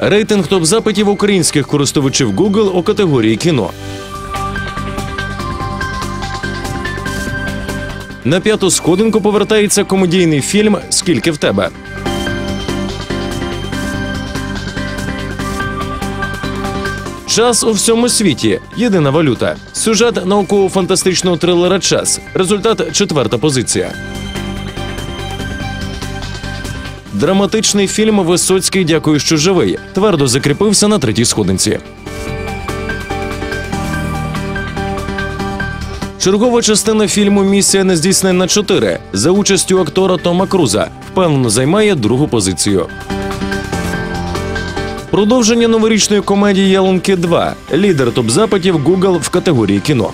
Рейтинг топ запитів українських користувачів Google у категорії кіно. На п'яту сходинку повертається комедійний фільм Скільки в тебе. Час у всьому світі єдина валюта. Сюжет науково-фантастичного трилера Час. Результат четверта позиція. Драматичний фільм Висоцький Дякую, що живий. Твердо закріпився на третій сходинці. Чергова частина фільму Місія нездійсненна 4 за участю актора Тома Круза впевнено займає другу позицію. Продовження новорічної комедії Ялинки 2 лідер топ запитів Google в категорії кіно.